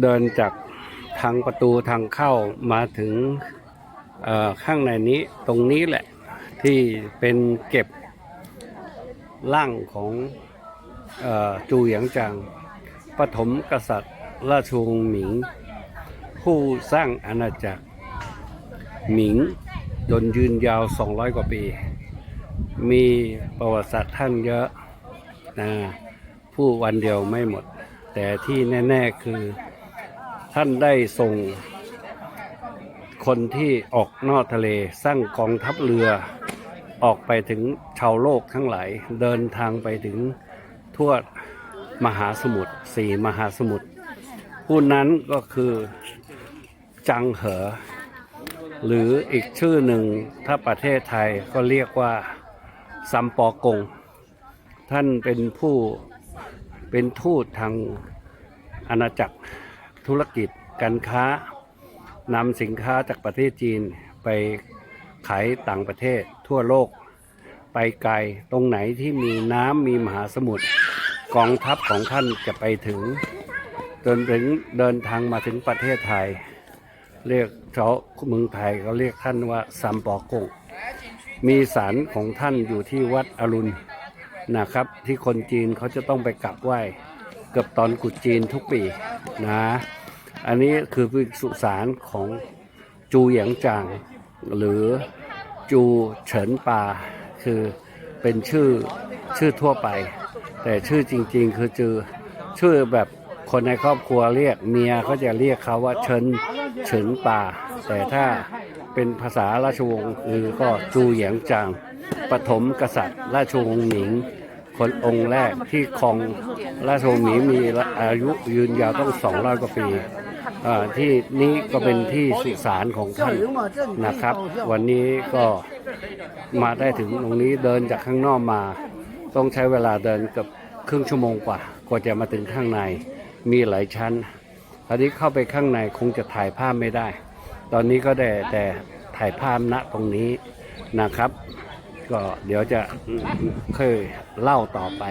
เดินจากทางประตูทางเข้ามาถึงข้างในนี้ตรงนี้แหละที่เป็นเก็บร่างของอจูหยางจางปฐมกษัตริย์ราชวงศ์หมิง ผู้สร้างอาณาจักร หมิงจนยืนยาว 200 กว่าปี มีประวัติศาสตร์ท่านเยอะนะผู้วันเดียวไม่หมด แต่ที่แน่ ๆ คือท่านได้ส่ง คนที่ออกนอกทะเลสร้างกองทัพเรือ ออกไปถึงชาวโลกทั้งหลาย เดินทางไปถึงทั่วมหาสมุทรสี่มหาสมุทรผู้นั้นก็คือจังเหอ หรืออีกชื่อหนึ่งถ้าประเทศไทยก็เรียกว่าซัมปอกง ท่านเป็นผู้ เป็นทูตทางอาณาจักรธุรกิจการค้านำสินค้าจากประเทศจีนไปขายต่างประเทศทั่วโลก ไปไกลตรงไหนที่มีน้ำมีมหาสมุทรกองทัพของท่านจะไปถึงจนถึงเดินทางมาถึงประเทศไทย เรียกชาวเมืองไทยเขาเรียกท่านว่าซัมปอกงมีศาลของท่านอยู่ที่วัดอรุณ นะครับ ที่คนจีนเขาจะต้องไปกราบไหว้เกือบตอนกุดจีนทุกปีนะ อันนี้คือสุสานของจูหยียงจางหรือจูเฉินปาคือเป็นชื่อชื่อทั่วไป แต่ชื่อจริง ๆ คือจือชื่อแบบคนในครอบครัวเรียกเมียก็จะเรียกเขาว่าเฉินเฉินป่า แต่ถ้าเป็นภาษาราชวงศ์คือก็จูเหยียงจาง ปฐมกษัตริย์ ราชวงศ์หมิง คนองค์แรกที่ครองราชวงศ์หมิงมีอายุยืนยาวต้อง200กว่าปีที่นี้ก็เป็นที่สุสานของท่านนะครับ วันนี้ก็มาได้ถึงตรงนี้เดินจากข้างนอกมา ต้องใช้เวลาเดินเกับครึ่งชั่วโมงกว่า กว่าจะมาถึงข้างในมีหลายชั้นตอนนี้เข้าไปข้างในคงจะถ่ายภาพไม่ได้ ตอนนี้ก็ได้แต่ถ่ายภาพณตรงนี้นะครับ ก็เดี๋ยวจะค่อยเล่าต่อไป